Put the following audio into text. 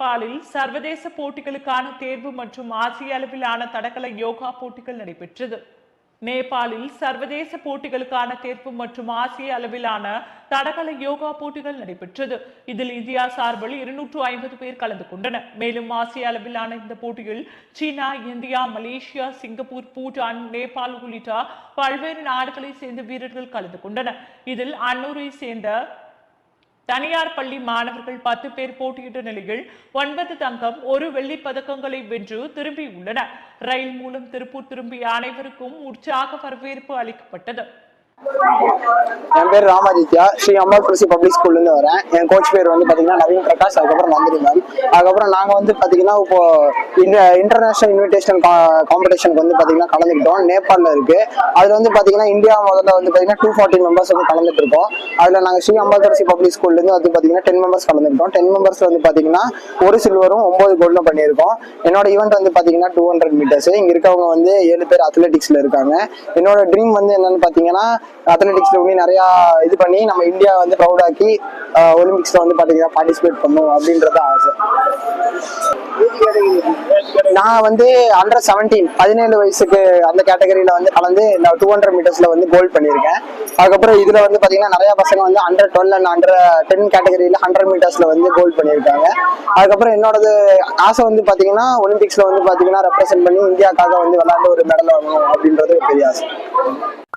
நேபாளில் சர்வதேச போட்டிகளுக்கான தேர்வு மற்றும் ஆசிய அளவிலான தடகள யோகா போட்டிகள் நடைபெற்றது. நேபாளில் சர்வதேச போட்டிகளுக்கான தேர்வு மற்றும் ஆசிய அளவிலான தடகள யோகா போட்டிகள் நடைபெற்றது. இதில் இந்தியா சார்பில் இருநூற்று ஐம்பது பேர் கலந்து கொண்டனர். மேலும் ஆசிய அளவிலான இந்த போட்டியில் China India Malaysia Singapore Bhutan Nepal உள்ளிட்ட பல்வேறு நாடுகளைச் சேர்ந்த வீரர்கள் கலந்து கொண்டனர். இதில் அன்னூரை சேர்ந்த தனியார் பள்ளி மாணவர்கள் பத்து பேர் போட்டியிட்ட நிலையில் ஒன்பது தங்கம் ஒரு வெள்ளி பதக்கங்களை வென்று திரும்பியுள்ளனர். ரயில் மூலம் திருப்பூர் திரும்பிய அனைவருக்கும் உற்சாக வரவேற்பு அளிக்கப்பட்டது. என் பேர் ராமாதித்யா. ஸ்ரீ அம்மா குருசி பப்ளிக் ஸ்கூல்லேருந்து வரேன். என் கோச் பேர் வந்து பார்த்தீங்கன்னா நவீன் பிரகாஷ் அதுக்கப்புறம் நந்தினி மேம் அதுக்கப்புறம் நாங்கள் வந்து பார்த்தீங்கன்னா இப்போ இன்டர்நேஷனல் இன்விடேஷன் காம்படிஷனுக்கு வந்து பார்த்தீங்கன்னா கலந்துக்கிட்டோம். நேபாளில் இருக்கு. அதில் வந்து பார்த்தீங்கன்னா இந்தியா முதல்ல வந்து பார்த்தீங்கன்னா டூ ஃபார்ட்டி மெம்பர்ஸ் வந்து கலந்துட்டு இருக்கோம். அதில் நாங்கள் ஸ்ரீ அம்பாதரசி பப்ளிக் ஸ்கூல்லேருந்து வந்து பார்த்தீங்கன்னா டென் மெம்பர்ஸ் கலந்துக்கிட்டோம். டென் மெம்பர்ஸ் வந்து பார்த்தீங்கன்னா ஒரு சில்வரும் ஒம்பது கோல்டும் பண்ணியிருக்கோம். என்னோட ஈவெண்ட் வந்து பார்த்தீங்கன்னா டூ ஹண்ட்ரட் மீட்டர்ஸ் இங்கே இருக்கவங்க வந்து ஏழு பேர் அத்லெட்டிக்ஸில் இருக்காங்க. என்னோட ட்ரீம் வந்து என்னன்னு பார்த்தீங்கன்னா அத்லெட்டிக்ஸ்ல இன்னும் நிறைய இது பண்ணி நம்ம இந்தியா வந்து ப்ரௌட் ஆக்கி ஒலிம்பிக்ஸ்ல வந்து பாத்தீங்கன்னா பார்ட்டிசிபேட் பண்ணும் அப்படின்றது ஆசை. நான் வந்து அண்டர் செவன்டீன் பதினேழு வயசுக்கு அந்த கேட்டகரியில வந்து கலந்து இந்த டூ ஹண்ட்ரட் மீட்டர்ஸ்ல வந்து கோல்ட் பண்ணியிருக்கேன். அதுக்கப்புறம் இதுல வந்து பாத்தீங்கன்னா நிறைய பசங்க வந்து under twelve and under ten கேட்டகரியில ஹண்ட்ரட் மீட்டர்ஸ்ல வந்து கோல்ட் பண்ணியிருக்காங்க. அதுக்கப்புறம் என்னோடது ஆசை வந்து பாத்தீங்கன்னா ஒலிம்பிக்ஸ்ல வந்து பாத்தீங்கன்னா ரெப்ரசென்ட் பண்ணி இந்தியாக்காக வந்து விளையாண்டு ஒரு மெடல் வாங்கணும் அப்படின்றது பெரிய ஆசை.